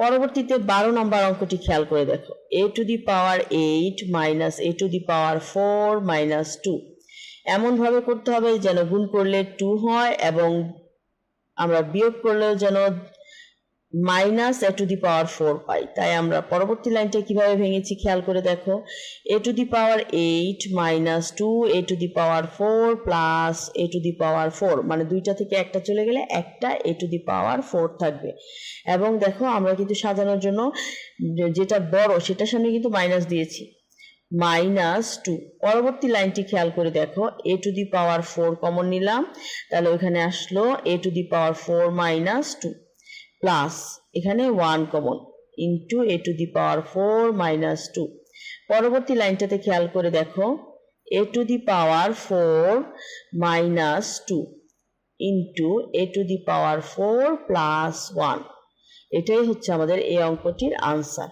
পরবর্তীতে বারো নম্বর অঙ্কটি খেয়াল করে দেখো। A to the power eight minus A to the power four minus two এমনভাবে করতে হবে যেন গুণ করলে টু হয় এবং আমরা বিয়োগ করলেও যেন minus A to the power four পাই তাই আমরা পরবর্তী লাইনটা কীভাবে ভেঙেছি খেয়াল করে দেখো। A to the power eight minus two A to the power four plus A to the power four মানে দুইটা থেকে একটা চলে গেলে একটা এ টু দি পাওয়ার ফোর থাকবে। এবং দেখো আমরা কিন্তু সাজানোর জন্য যেটা বড় সেটার সামনে কিন্তু মাইনাস দিয়েছি। মাইনাস টু পরবর্তী লাইনটি খেয়াল করে দেখো। A to the power four common নিলাম। তাহলে ওইখানে আসলো A to the power four minus two plus এখানে one common into A to the power four minus two পরবর্তী লাইনটাতে খেয়াল করে দেখো A to the power four minus two into A to the power four plus one এটাই হচ্ছে আমাদের এই অঙ্কটির আনসার